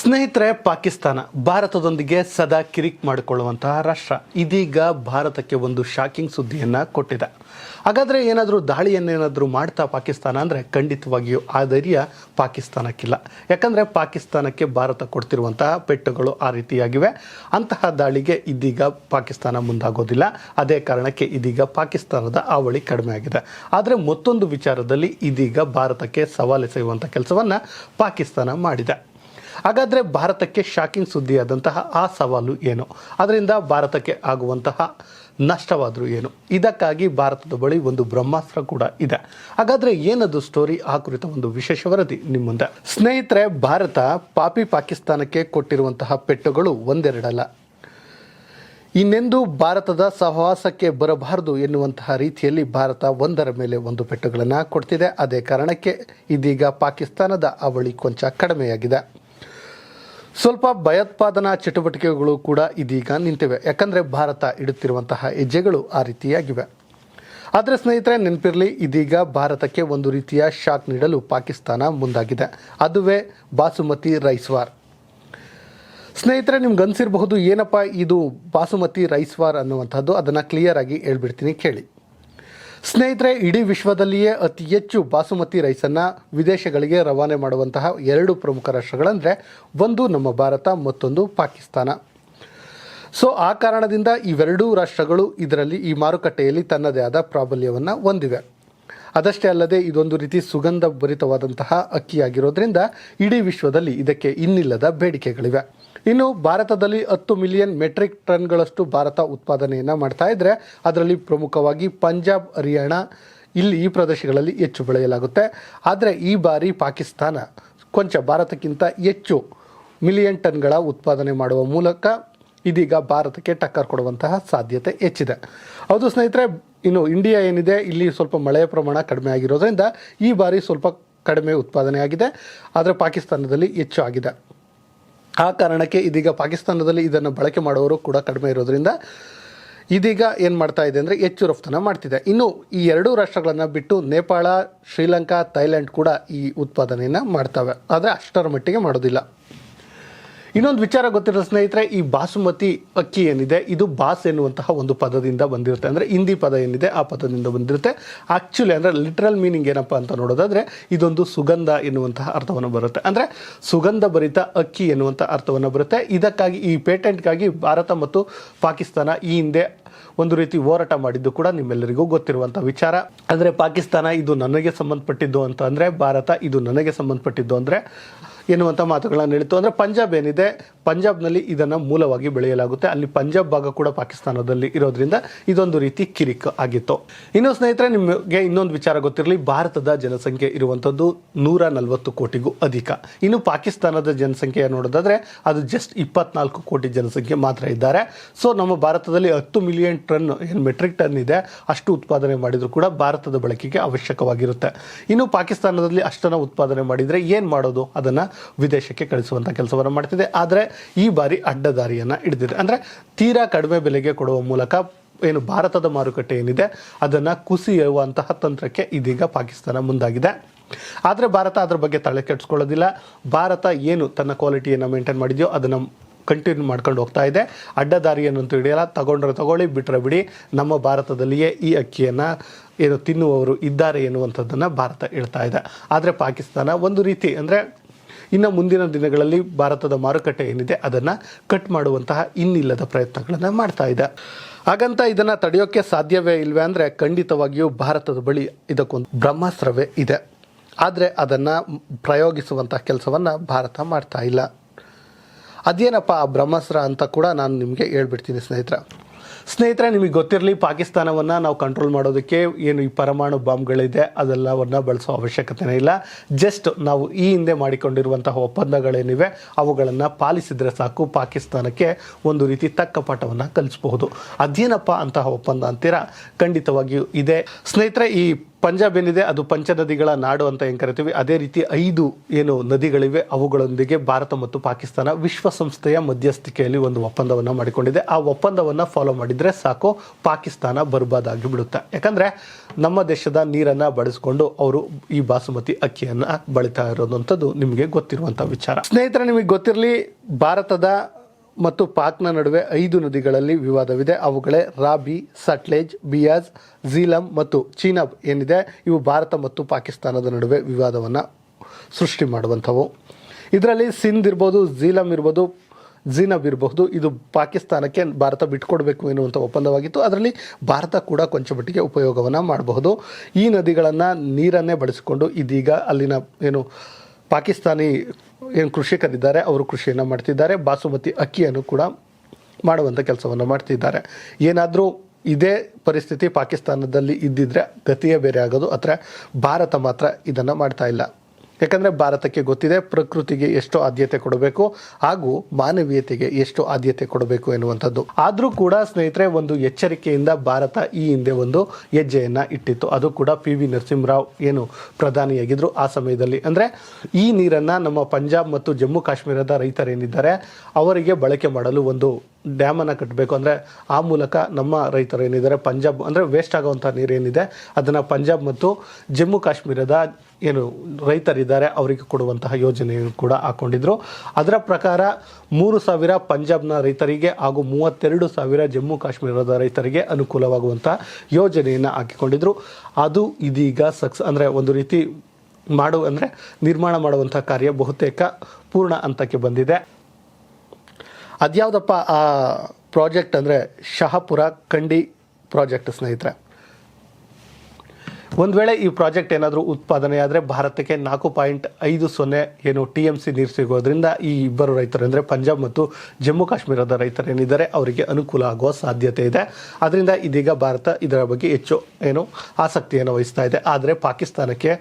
ಸ್ನೇಹಿತರೆ, ಪಾಕಿಸ್ತಾನ ಭಾರತದೊಂದಿಗೆ ಸದಾ ಕಿರಿಕ್ ಮಾಡಿಕೊಳ್ಳುವಂತಹ ರಾಷ್ಟ್ರ. ಇದೀಗ ಭಾರತಕ್ಕೆ ಒಂದು ಶಾಕಿಂಗ್ ಸುದ್ದಿಯನ್ನ ಕೊಟ್ಟಿದೆ. ಹಾಗಾದ್ರೆ ಏನಾದರೂ ದಾಳಿಯನ್ನೇನಾದರೂ ಮಾಡ್ತಾ ಪಾಕಿಸ್ತಾನ ಅಂದರೆ ಖಂಡಿತವಾಗಿಯೂ ಆ ಧೈರ್ಯ ಪಾಕಿಸ್ತಾನಕ್ಕಿಲ್ಲ. ಯಾಕಂದರೆ ಪಾಕಿಸ್ತಾನಕ್ಕೆ ಭಾರತ ಕೊಡ್ತಿರುವಂತಹ ಪೆಟ್ಟುಗಳು ಆ ರೀತಿಯಾಗಿವೆ. ಅಂತಹ ದಾಳಿಗೆ ಇದೀಗ ಪಾಕಿಸ್ತಾನ ಮುಂದಾಗೋದಿಲ್ಲ. ಅದೇ ಕಾರಣಕ್ಕೆ ಇದೀಗ ಪಾಕಿಸ್ತಾನದ ಅವಳಿ ಕಡಿಮೆ ಆಗಿದೆ ಆದರೆ ಮತ್ತೊಂದು ವಿಚಾರದಲ್ಲಿ ಇದೀಗ ಭಾರತಕ್ಕೆ ಸವಾಲೆಸೆಯುವಂಥ ಕೆಲಸವನ್ನು ಪಾಕಿಸ್ತಾನ ಮಾಡಿದೆ. ಹಾಗಾದರೆ ಭಾರತಕ್ಕೆ ಶಾಕಿಂಗ್ ಸುದ್ದಿಯಾದಂತಹ ಆ ಸವಾಲು ಏನು? ಅದರಿಂದ ಭಾರತಕ್ಕೆ ಆಗುವಂತಹ ನಷ್ಟವಾದರೂ ಏನು? ಇದಕ್ಕಾಗಿ ಭಾರತದ ಬಳಿ ಒಂದು ಬ್ರಹ್ಮಾಸ್ತ್ರ ಕೂಡ ಇದೆ. ಹಾಗಾದರೆ ಏನದು ಸ್ಟೋರಿ ಆ ಕುರಿತ ಒಂದು ವಿಶೇಷ ವರದಿ ನಿಮ್ಮ ಮುಂದೆ? ಸ್ನೇಹಿತರೆ, ಭಾರತ ಪಾಪಿ ಪಾಕಿಸ್ತಾನಕ್ಕೆ ಕೊಟ್ಟಿರುವಂತಹ ಪೆಟ್ಟುಗಳು ಒಂದೆರಡಲ್ಲ. ಇನ್ನೆಂದು ಭಾರತದ ಸಹವಾಸಕ್ಕೆ ಬರಬಾರದು ಎನ್ನುವಂತಹ ರೀತಿಯಲ್ಲಿ ಭಾರತ ಒಂದರ ಮೇಲೆ ಒಂದು ಪೆಟ್ಟುಗಳನ್ನು ಕೊಡ್ತಿದೆ. ಅದೇ ಕಾರಣಕ್ಕೆ ಇದೀಗ ಪಾಕಿಸ್ತಾನದ ಅವಳಿ ಕೊಂಚ ಕಡಿಮೆಯಾಗಿದೆ. ಸ್ವಲ್ಪ ಭಯೋತ್ಪಾದನಾ ಚಟುವಟಿಕೆಗಳು ಕೂಡ ಇದೀಗ ನಿಂತಿವೆ. ಯಾಕಂದರೆ ಭಾರತ ಇಡುತ್ತಿರುವಂತಹ ಹೆಜ್ಜೆಗಳು ಆ ರೀತಿಯಾಗಿವೆ. ಆದರೆ ಸ್ನೇಹಿತರೆ, ನೆನಪಿರಲಿ, ಇದೀಗ ಭಾರತಕ್ಕೆ ಒಂದು ರೀತಿಯ ಶಾಕ್ ನೀಡಲು ಪಾಕಿಸ್ತಾನ ಮುಂದಾಗಿದೆ. ಅದುವೇ ಬಾಸುಮತಿ ರೈಸ್ ವಾರ್. ಸ್ನೇಹಿತರೆ, ನಿಮ್ಗೆ ಅನಿಸಿರಬಹುದು, ಏನಪ್ಪ ಇದು ಬಾಸುಮತಿ ರೈಸ್ ವಾರ್ ಅನ್ನುವಂಥದ್ದು? ಅದನ್ನು ಕ್ಲಿಯರ್ ಆಗಿ ಹೇಳ್ಬಿಡ್ತೀನಿ, ಕೇಳಿ. ಸ್ನೇಹಿತರೆ, ಇಡೀ ವಿಶ್ವದಲ್ಲಿಯೇ ಅತಿ ಹೆಚ್ಚು ಬಾಸುಮತಿ ರೈಸನ್ನು ವಿದೇಶಗಳಿಗೆ ರವಾನೆ ಮಾಡುವಂತಹ ಎರಡು ಪ್ರಮುಖ ರಾಷ್ಟ್ರಗಳಂದರೆ ಒಂದು ನಮ್ಮ ಭಾರತ, ಮತ್ತೊಂದು ಪಾಕಿಸ್ತಾನ. ಸೊ, ಆ ಕಾರಣದಿಂದ ಇವೆರಡೂ ರಾಷ್ಟ್ರಗಳು ಇದರಲ್ಲಿ ಈ ಮಾರುಕಟ್ಟೆಯಲ್ಲಿ ತನ್ನದೇ ಆದ ಪ್ರಾಬಲ್ಯವನ್ನು ಹೊಂದಿವೆ. ಅದಷ್ಟೇ ಅಲ್ಲದೆ ಇದೊಂದು ರೀತಿ ಸುಗಂಧ ಭರಿತವಾದಂತಹ ಅಕ್ಕಿಯಾಗಿರೋದ್ರಿಂದ ಇಡೀ ವಿಶ್ವದಲ್ಲಿ ಇದಕ್ಕೆ ಇನ್ನಿಲ್ಲದ ಬೇಡಿಕೆಗಳಿವೆ. ಇನ್ನು ಭಾರತದಲ್ಲಿ ಹತ್ತು ಮಿಲಿಯನ್ ಮೆಟ್ರಿಕ್ ಟನ್ಗಳಷ್ಟು ಭಾರತ ಉತ್ಪಾದನೆಯನ್ನು ಮಾಡ್ತಾ ಇದ್ದರೆ ಅದರಲ್ಲಿ ಪ್ರಮುಖವಾಗಿ ಪಂಜಾಬ್, ಹರಿಯಾಣ ಇಲ್ಲಿ ಈ ಪ್ರದೇಶಗಳಲ್ಲಿ ಹೆಚ್ಚು ಬೆಳೆಯಲಾಗುತ್ತೆ. ಆದರೆ ಈ ಬಾರಿ ಪಾಕಿಸ್ತಾನ ಕೊಂಚ ಭಾರತಕ್ಕಿಂತ ಹೆಚ್ಚು ಮಿಲಿಯನ್ ಟನ್ಗಳ ಉತ್ಪಾದನೆ ಮಾಡುವ ಮೂಲಕ ಇದೀಗ ಭಾರತಕ್ಕೆ ಟಕ್ಕರ್ ಕೊಡುವಂತಹ ಸಾಧ್ಯತೆ ಹೆಚ್ಚಿದೆ. ಹೌದು ಸ್ನೇಹಿತರೆ, ಇನ್ನು ಇಂಡಿಯಾ ಏನಿದೆ, ಇಲ್ಲಿ ಸ್ವಲ್ಪ ಮಳೆಯ ಪ್ರಮಾಣ ಕಡಿಮೆ ಆಗಿರೋದ್ರಿಂದ ಈ ಬಾರಿ ಸ್ವಲ್ಪ ಕಡಿಮೆ ಉತ್ಪಾದನೆ ಆಗಿದೆ. ಆದರೆ ಪಾಕಿಸ್ತಾನದಲ್ಲಿ ಹೆಚ್ಚು ಆಗಿದೆ. ಆ ಕಾರಣಕ್ಕೆ ಇದೀಗ ಪಾಕಿಸ್ತಾನದಲ್ಲಿ ಇದನ್ನು ಬಳಕೆ ಮಾಡುವವರು ಕೂಡ ಕಡಿಮೆ ಇರೋದ್ರಿಂದ ಇದೀಗ ಏನು ಮಾಡ್ತಾ ಇದೆ ಅಂದರೆ ಹೆಚ್ಚು ರಫ್ತನ್ನು ಮಾಡ್ತಿದೆ. ಇನ್ನು ಈ ಎರಡೂ ರಾಷ್ಟ್ರಗಳನ್ನು ಬಿಟ್ಟು ನೇಪಾಳ, ಶ್ರೀಲಂಕಾ ಥೈಲ್ಯಾಂಡ್ ಕೂಡ ಈ ಉತ್ಪಾದನೆಯನ್ನು ಮಾಡ್ತವೆ. ಆದರೆ ಅಷ್ಟರ ಮಟ್ಟಿಗೆ ಮಾಡೋದಿಲ್ಲ. ಇನ್ನೊಂದು ವಿಚಾರ ಗೊತ್ತಿರೋ ಸ್ನೇಹಿತರೆ, ಈ ಬಾಸುಮತಿ ಅಕ್ಕಿ ಏನಿದೆ, ಇದು ಬಾಸ್ ಎನ್ನುವಂತಹ ಒಂದು ಪದದಿಂದ ಬಂದಿರುತ್ತೆ. ಅಂದರೆ ಹಿಂದಿ ಪದ ಏನಿದೆ, ಆ ಪದದಿಂದ ಬಂದಿರುತ್ತೆ. ಆ್ಯಕ್ಚುಲಿ ಅಂದರೆ ಲಿಟ್ರಲ್ ಮೀನಿಂಗ್ ಏನಪ್ಪ ಅಂತ ನೋಡೋದಾದರೆ, ಇದೊಂದು ಸುಗಂಧ ಎನ್ನುವಂತಹ ಅರ್ಥವನ್ನು ಬರುತ್ತೆ. ಅಂದರೆ ಸುಗಂಧ ಭರಿತ ಅಕ್ಕಿ ಎನ್ನುವಂಥ ಅರ್ಥವನ್ನು ಬರುತ್ತೆ. ಇದಕ್ಕಾಗಿ, ಈ ಪೇಟೆಂಟ್ಗಾಗಿ ಭಾರತ ಮತ್ತು ಪಾಕಿಸ್ತಾನ ಈ ಹಿಂದೆ ಒಂದು ರೀತಿ ಹೋರಾಟ ಮಾಡಿದ್ದು ಕೂಡ ನಿಮ್ಮೆಲ್ಲರಿಗೂ ಗೊತ್ತಿರುವಂಥ ವಿಚಾರ. ಅಂದರೆ ಪಾಕಿಸ್ತಾನ ಇದು ನನಗೆ ಸಂಬಂಧಪಟ್ಟಿದ್ದು ಅಂತ ಅಂದರೆ, ಭಾರತ ಇದು ನನಗೆ ಸಂಬಂಧಪಟ್ಟಿದ್ದು ಅಂದರೆ ಎನ್ನುವಂಥ ಮಾತುಗಳನ್ನು ಹೇಳಿತು. ಅಂದರೆ ಪಂಜಾಬ್ ಏನಿದೆ, ಪಂಜಾಬ್ನಲ್ಲಿ ಇದನ್ನು ಮೂಲವಾಗಿ ಬೆಳೆಯಲಾಗುತ್ತೆ. ಅಲ್ಲಿ ಪಂಜಾಬ್ ಭಾಗ ಕೂಡ ಪಾಕಿಸ್ತಾನದಲ್ಲಿ ಇರೋದ್ರಿಂದ ಇದೊಂದು ರೀತಿ ಕಿರಿಕ್ ಆಗಿತ್ತು. ಇನ್ನು ಸ್ನೇಹಿತರೆ, ನಿಮಗೆ ಇನ್ನೊಂದು ವಿಚಾರ ಗೊತ್ತಿರಲಿ. ಭಾರತದ ಜನಸಂಖ್ಯೆ ಇರುವಂಥದ್ದು ನೂರ ನಲವತ್ತು ಕೋಟಿಗೂ ಅಧಿಕ. ಇನ್ನು ಪಾಕಿಸ್ತಾನದ ಜನಸಂಖ್ಯೆ ನೋಡೋದಾದರೆ, ಅದು ಜಸ್ಟ್ ಇಪ್ಪತ್ನಾಲ್ಕು ಕೋಟಿ ಜನಸಂಖ್ಯೆ ಮಾತ್ರ ಇದ್ದಾರೆ. ಸೊ ನಮ್ಮ ಭಾರತದಲ್ಲಿ ಹತ್ತು ಮಿಲಿಯನ್ ಟನ್ ಏನು ಮೆಟ್ರಿಕ್ ಟನ್ ಇದೆ, ಅಷ್ಟು ಉತ್ಪಾದನೆ ಮಾಡಿದರೂ ಕೂಡ ಭಾರತದ ಬಳಕೆಗೆ ಅವಶ್ಯಕವಾಗಿರುತ್ತೆ. ಇನ್ನು ಪಾಕಿಸ್ತಾನದಲ್ಲಿ ಅಷ್ಟನ್ನು ಉತ್ಪಾದನೆ ಮಾಡಿದರೆ ಏನು ಮಾಡೋದು? ಅದನ್ನು ವಿದೇಶಕ್ಕೆ ಕಳಿಸುವಂಥ ಕೆಲಸವನ್ನು ಮಾಡ್ತಿದೆ. ಆದರೆ ಈ ಬಾರಿ ಅಡ್ಡದಾರಿಯನ್ನು ಹಿಡಿದಿದೆ. ಅಂದರೆ ತೀರಾ ಕಡಿಮೆ ಬೆಲೆಗೆ ಕೊಡುವ ಮೂಲಕ ಏನು ಭಾರತದ ಮಾರುಕಟ್ಟೆ ಏನಿದೆ, ಅದನ್ನು ಕುಸಿಯುವಂತಹ ತಂತ್ರಕ್ಕೆ ಇದೀಗ ಪಾಕಿಸ್ತಾನ ಮುಂದಾಗಿದೆ. ಆದರೆ ಭಾರತ ಅದರ ಬಗ್ಗೆ ತಲೆ ಕೆಡಿಸ್ಕೊಳ್ಳೋದಿಲ್ಲ. ಭಾರತ ಏನು ತನ್ನ ಕ್ವಾಲಿಟಿಯನ್ನು ಮೇಂಟೈನ್ ಮಾಡಿದೆಯೋ ಅದನ್ನು ಕಂಟಿನ್ಯೂ ಮಾಡ್ಕೊಂಡು ಹೋಗ್ತಾ ಇದೆ. ಅಡ್ಡದಾರಿಯನ್ನಂತೂ ಹಿಡಿಯಲ್ಲ. ತಗೊಂಡ್ರೆ ತಗೊಳ್ಳಿ ಬಿಟ್ಟರೆ ಬಿಡಿ. ನಮ್ಮ ಭಾರತದಲ್ಲಿಯೇ ಈ ಅಕ್ಕಿಯನ್ನು ಏನು ತಿನ್ನುವವರು ಇದ್ದಾರೆ ಎನ್ನುವಂಥದ್ದನ್ನು ಭಾರತ ಹೇಳ್ತಾ ಇದೆ. ಆದರೆ ಪಾಕಿಸ್ತಾನ ಒಂದು ರೀತಿ ಅಂದರೆ ಇನ್ನು ಮುಂದಿನ ದಿನಗಳಲ್ಲಿ ಭಾರತದ ಮಾರುಕಟ್ಟೆ ಏನಿದೆ ಅದನ್ನು ಕಟ್ ಮಾಡುವಂತಹ ಇನ್ನಿಲ್ಲದ ಪ್ರಯತ್ನಗಳನ್ನು ಮಾಡ್ತಾ ಇದೆ. ಹಾಗಂತ ಇದನ್ನು ತಡೆಯೋಕ್ಕೆ ಸಾಧ್ಯವೇ ಇಲ್ವೇ ಅಂದರೆ ಖಂಡಿತವಾಗಿಯೂ ಭಾರತದ ಬಳಿ ಇದಕ್ಕೊಂದು ಬ್ರಹ್ಮಾಸ್ತ್ರವೇ ಇದೆ. ಆದರೆ ಅದನ್ನು ಪ್ರಯೋಗಿಸುವಂಥ ಕೆಲಸವನ್ನು ಭಾರತ ಮಾಡ್ತಾ ಇಲ್ಲ. ಅದೇನಪ್ಪ ಆ ಬ್ರಹ್ಮಾಸ್ತ್ರ ಅಂತ ಕೂಡ ನಾನು ನಿಮಗೆ ಹೇಳ್ಬಿಡ್ತೀನಿ ಸ್ನೇಹಿತರೆ. ಸ್ನೇಹಿತರೆ, ನಿಮಗೆ ಗೊತ್ತಿರಲಿ, ಪಾಕಿಸ್ತಾನವನ್ನು ನಾವು ಕಂಟ್ರೋಲ್ ಮಾಡೋದಕ್ಕೆ ಏನು ಈ ಪರಮಾಣು ಬಾಂಬ್ಗಳಿದೆ, ಅದೆಲ್ಲವನ್ನು ಬಳಸೋ ಅವಶ್ಯಕತೆನೇ ಇಲ್ಲ. ಜಸ್ಟ್ ನಾವು ಈ ಹಿಂದೆ ಮಾಡಿಕೊಂಡಿರುವಂತಹ ಒಪ್ಪಂದಗಳೇನಿವೆ, ಅವುಗಳನ್ನು ಪಾಲಿಸಿದರೆ ಸಾಕು, ಪಾಕಿಸ್ತಾನಕ್ಕೆ ಒಂದು ರೀತಿ ತಕ್ಕ ಪಾಠವನ್ನು ಕಲಿಸಬಹುದು. ಅದೇನಪ್ಪ ಅಂತಹ ಒಪ್ಪಂದ ಅಂತೀರಾ? ಖಂಡಿತವಾಗಿಯೂ ಇದೆ. ಸ್ನೇಹಿತರೆ, ಈ ಪಂಜಾಬ್ ಏನಿದೆ, ಅದು ಪಂಚನದಿಗಳ ನಾಡು ಅಂತ ಏನು ಕರಿತೀವಿ, ಅದೇ ರೀತಿ ಐದು ಏನು ನದಿಗಳಿವೆ, ಅವುಗಳೊಂದಿಗೆ ಭಾರತ ಮತ್ತು ಪಾಕಿಸ್ತಾನ ವಿಶ್ವಸಂಸ್ಥೆಯ ಮಧ್ಯಸ್ಥಿಕೆಯಲ್ಲಿ ಒಂದು ಒಪ್ಪಂದವನ್ನು ಮಾಡಿಕೊಂಡಿದೆ. ಆ ಒಪ್ಪಂದವನ್ನು ಫಾಲೋ ಮಾಡಿದರೆ ಸಾಕು, ಪಾಕಿಸ್ತಾನ ಬರ್ಬಾದಾಗಿ ಬಿಡುತ್ತೆ ಯಾಕಂದರೆ ನಮ್ಮ ದೇಶದ ನೀರನ್ನು ಬಳಸಿಕೊಂಡು ಅವರು ಈ ಬಾಸುಮತಿ ಅಕ್ಕಿಯನ್ನು ಬಳೀತಾ ಇರೋದಂಥದ್ದು ನಿಮಗೆ ಗೊತ್ತಿರುವಂಥ ವಿಚಾರ. ಸ್ನೇಹಿತರೆ, ನಿಮಗೆ ಗೊತ್ತಿರಲಿ, ಭಾರತದ ಮತ್ತು ಪಾಕ್ನ ನಡುವೆ ಐದು ನದಿಗಳಲ್ಲಿ ವಿವಾದವಿದೆ. ಅವುಗಳೇ ರಾಬಿ, ಸಟ್ಲೇಜ್, ಬಿಯಾಜ್, ಝೀಲಂ ಮತ್ತು ಚೀನಬ್ ಏನಿದೆ. ಇವು ಭಾರತ ಮತ್ತು ಪಾಕಿಸ್ತಾನದ ನಡುವೆ ವಿವಾದವನ್ನು ಸೃಷ್ಟಿ ಮಾಡುವಂಥವು. ಇದರಲ್ಲಿ ಸಿಂಧ್ ಇರ್ಬೋದು, ಝೀಲಂ ಇರ್ಬೋದು, ಝೀನಬ್ ಇರಬಹುದು. ಇದು ಪಾಕಿಸ್ತಾನಕ್ಕೆ ಭಾರತ ಬಿಟ್ಕೊಡ್ಬೇಕು ಎನ್ನುವಂಥ ಒಪ್ಪಂದವಾಗಿತ್ತು. ಅದರಲ್ಲಿ ಭಾರತ ಕೂಡ ಕೊಂಚ ಮಟ್ಟಿಗೆ ಉಪಯೋಗವನ್ನು ಮಾಡಬಹುದು. ಈ ನದಿಗಳನ್ನು ನೀರನ್ನೇ ಬಳಸಿಕೊಂಡು ಇದೀಗ ಅಲ್ಲಿನ ಏನು ಪಾಕಿಸ್ತಾನಿ ಏನು ಕೃಷಿಕರಿದ್ದಾರೆ, ಅವರು ಕೃಷಿಯನ್ನು ಮಾಡ್ತಿದ್ದಾರೆ. ಬಾಸುಮತಿ ಅಕ್ಕಿಯನ್ನು ಕೂಡ ಮಾಡುವಂಥ ಕೆಲಸವನ್ನು ಮಾಡ್ತಿದ್ದಾರೆ. ಏನಾದರೂ ಇದೇ ಪರಿಸ್ಥಿತಿ ಪಾಕಿಸ್ತಾನದಲ್ಲಿ ಇದ್ದಿದ್ರೆ ಗತಿಯೇ ಬೇರೆ ಆಗೋದು. ಅಥವಾ ಭಾರತ ಮಾತ್ರ ಇದನ್ನು ಮಾಡ್ತಾ ಇಲ್ಲ. ಯಾಕಂದರೆ ಭಾರತಕ್ಕೆ ಗೊತ್ತಿದೆ ಪ್ರಕೃತಿಗೆ ಎಷ್ಟು ಆದ್ಯತೆ ಕೊಡಬೇಕು ಹಾಗೂ ಮಾನವೀಯತೆಗೆ ಎಷ್ಟು ಆದ್ಯತೆ ಕೊಡಬೇಕು ಎನ್ನುವಂಥದ್ದು. ಆದರೂ ಕೂಡ ಸ್ನೇಹಿತರೆ, ಒಂದು ಎಚ್ಚರಿಕೆಯಿಂದ ಭಾರತ ಈ ಹಿಂದೆ ಒಂದು ಹೆಜ್ಜೆಯನ್ನು ಇಟ್ಟಿತ್ತು. ಅದು ಕೂಡ ಪಿ ವಿ ನರಸಿಂಹರಾವ್ ಏನು ಪ್ರಧಾನಿಯಾಗಿದ್ದರು ಆ ಸಮಯದಲ್ಲಿ. ಅಂದರೆ ಈ ನೀರನ್ನು ನಮ್ಮ ಪಂಜಾಬ್ ಮತ್ತು ಜಮ್ಮು ಕಾಶ್ಮೀರದ ರೈತರೇನಿದ್ದಾರೆ, ಅವರಿಗೆ ಬಳಕೆ ಮಾಡಲು ಒಂದು ಡ್ಯಾಮನ್ನು ಕಟ್ಟಬೇಕು ಅಂದರೆ ಆ ಮೂಲಕ ನಮ್ಮ ರೈತರು ಏನಿದ್ದಾರೆ, ಪಂಜಾಬ್ ಅಂದರೆ ವೇಸ್ಟ್ ಆಗುವಂಥ ನೀರೇನಿದೆ ಅದನ್ನು ಪಂಜಾಬ್ ಮತ್ತು ಜಮ್ಮು ಕಾಶ್ಮೀರದ ಏನು ರೈತರಿದ್ದಾರೆ, ಅವರಿಗೆ ಕೊಡುವಂತಹ ಯೋಜನೆಯನ್ನು ಕೂಡ ಹಾಕೊಂಡಿದ್ರು. ಅದರ ಪ್ರಕಾರ ಮೂರು ಸಾವಿರ ಪಂಜಾಬ್ನ ರೈತರಿಗೆ ಹಾಗೂ ಮೂವತ್ತೆರಡು ಸಾವಿರ ಜಮ್ಮು ಕಾಶ್ಮೀರದ ರೈತರಿಗೆ ಅನುಕೂಲವಾಗುವಂಥ ಯೋಜನೆಯನ್ನು ಹಾಕಿಕೊಂಡಿದ್ರು. ಅದು ಇದೀಗ ಸಕ್ಸ್, ಅಂದರೆ ಒಂದು ರೀತಿ ಮಾಡು, ಅಂದರೆ ನಿರ್ಮಾಣ ಮಾಡುವಂಥ ಕಾರ್ಯ ಬಹುತೇಕ ಪೂರ್ಣ ಹಂತಕ್ಕೆ ಬಂದಿದೆ. ಅದ್ಯಾವುದಪ್ಪ ಆ ಪ್ರಾಜೆಕ್ಟ್ ಅಂದರೆ ಶಹಪುರ ಕಂಡಿ ಪ್ರಾಜೆಕ್ಟ್ ಸ್ನೇಹಿತರೆ? ಒಂದು ವೇಳೆ ಈ ಪ್ರಾಜೆಕ್ಟ್ ಏನಾದರೂ ಉತ್ಪಾದನೆ ಆದರೆ ಭಾರತಕ್ಕೆ ನಾಲ್ಕು ಪಾಯಿಂಟ್ ಐದು ಸೊನ್ನೆ ಏನು ಟಿ ಎಂ ಸಿ ನೀರು ಸಿಗೋದ್ರಿಂದ ಈ ಇಬ್ಬರು ರೈತರು ಅಂದರೆ ಪಂಜಾಬ್ ಮತ್ತು ಜಮ್ಮು ಕಾಶ್ಮೀರದ ರೈತರೇನಿದ್ದಾರೆ ಅವರಿಗೆ ಅನುಕೂಲ ಆಗುವ ಸಾಧ್ಯತೆ ಇದೆ. ಅದರಿಂದ ಇದೀಗ ಭಾರತ ಇದರ ಬಗ್ಗೆ ಹೆಚ್ಚು ಏನು ಆಸಕ್ತಿಯನ್ನು ವಹಿಸ್ತಾ ಇದೆ. ಆದರೆ ಪಾಕಿಸ್ತಾನಕ್ಕೆ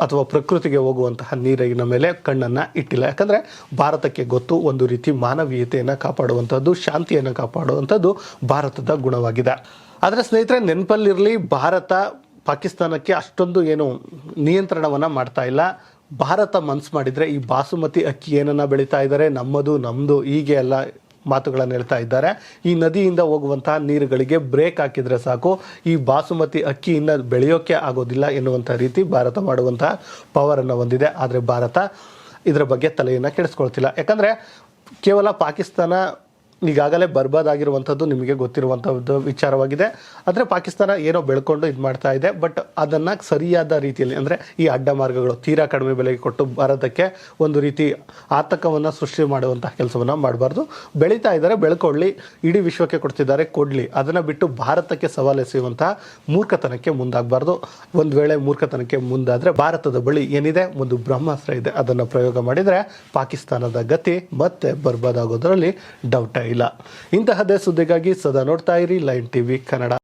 ಅಥವಾ ಪ್ರಕೃತಿಗೆ ಹೋಗುವಂತಹ ನೀರಿನ ಮೇಲೆ ಕಣ್ಣನ್ನು ಇಟ್ಟಿಲ್ಲ. ಯಾಕಂದರೆ ಭಾರತಕ್ಕೆ ಗೊತ್ತು ಒಂದು ರೀತಿ ಮಾನವೀಯತೆಯನ್ನು ಕಾಪಾಡುವಂಥದ್ದು ಶಾಂತಿಯನ್ನು ಕಾಪಾಡುವಂಥದ್ದು ಭಾರತದ ಗುಣವಾಗಿದೆ. ಆದರೆ ಸ್ನೇಹಿತರೆ, ನೆನಪಲ್ಲಿರಲಿ, ಭಾರತ ಪಾಕಿಸ್ತಾನಕ್ಕೆ ಅಷ್ಟೊಂದು ಏನು ನಿಯಂತ್ರಣವನ್ನು ಮಾಡ್ತಾ ಇಲ್ಲ. ಭಾರತ ಮನ್ಸು ಮಾಡಿದರೆ ಈ ಬಾಸುಮತಿ ಅಕ್ಕಿ ಏನನ್ನ ಬೆಳೀತಾ ಇದ್ದಾರೆ ನಮ್ಮದು ನಮ್ಮದು ಹೀಗೆ ಎಲ್ಲ ಮಾತುಗಳನ್ನು ಹೇಳ್ತಾ ಇದ್ದಾರೆ. ಈ ನದಿಯಿಂದ ಹೋಗುವಂತಹ ನೀರುಗಳಿಗೆ ಬ್ರೇಕ್ ಹಾಕಿದರೆ ಸಾಕು. ಈ ಬಾಸುಮತಿ ಅಕ್ಕಿಯಿಂದ ಬೆಳೆಯೋಕೆ ಆಗೋದಿಲ್ಲ ಎನ್ನುವಂಥ ರೀತಿ ಭಾರತ ಮಾಡುವಂತಹ ಪವರನ್ನು ಹೊಂದಿದೆ. ಆದರೆ ಭಾರತ ಇದರ ಬಗ್ಗೆ ತಲೆಯನ್ನು ಕೆಡಿಸ್ಕೊಳ್ತಿಲ್ಲ. ಯಾಕಂದರೆ ಕೇವಲ ಪಾಕಿಸ್ತಾನ ಈಗಾಗಲೇ ಬರ್ಬಾದಾಗಿರುವಂಥದ್ದು ನಿಮಗೆ ಗೊತ್ತಿರುವಂಥದ್ದು ವಿಚಾರವಾಗಿದೆ. ಆದರೆ ಪಾಕಿಸ್ತಾನ ಏನೋ ಬೆಳ್ಕೊಂಡು ಇದು ಮಾಡ್ತಾ ಇದೆ, ಬಟ್ ಅದನ್ನು ಸರಿಯಾದ ರೀತಿಯಲ್ಲಿ, ಅಂದರೆ ಈ ಅಡ್ಡ ಮಾರ್ಗಗಳು, ತೀರಾ ಕಡಿಮೆ ಬೆಲೆಗೆ ಕೊಟ್ಟು ಭಾರತಕ್ಕೆ ಒಂದು ರೀತಿ ಆತಂಕವನ್ನು ಸೃಷ್ಟಿ ಮಾಡುವಂತಹ ಕೆಲಸವನ್ನು ಮಾಡಬಾರ್ದು. ಬೆಳೀತಾ ಇದ್ದಾರೆ, ಬೆಳ್ಕೊಳ್ಳಿ, ಇಡೀ ವಿಶ್ವಕ್ಕೆ ಕೊಡ್ತಿದ್ದಾರೆ, ಕೊಡಲಿ. ಅದನ್ನು ಬಿಟ್ಟು ಭಾರತಕ್ಕೆ ಸವಾಲೆಸೆಯುವಂತಹ ಮೂರ್ಖತನಕ್ಕೆ ಮುಂದಾಗಬಾರ್ದು. ಒಂದು ವೇಳೆ ಮೂರ್ಖತನಕ್ಕೆ ಮುಂದಾದರೆ ಭಾರತದ ಬಳಿ ಏನಿದೆ? ಒಂದು ಬ್ರಹ್ಮಾಸ್ತ್ರ ಇದೆ. ಅದನ್ನು ಪ್ರಯೋಗ ಮಾಡಿದರೆ ಪಾಕಿಸ್ತಾನದ ಗತಿ ಮತ್ತೆ ಬರ್ಬಾದಾಗೋದ್ರಲ್ಲಿ ಡೌಟೇ ಇಲ್ಲ. ಇಂತಹದ್ದೇ ಸುದ್ದಿಗಾಗಿ ಸದಾ ನೋಡ್ತಾ ಇರಿ ಲೈನ್ ಟಿವಿ ಕನ್ನಡ.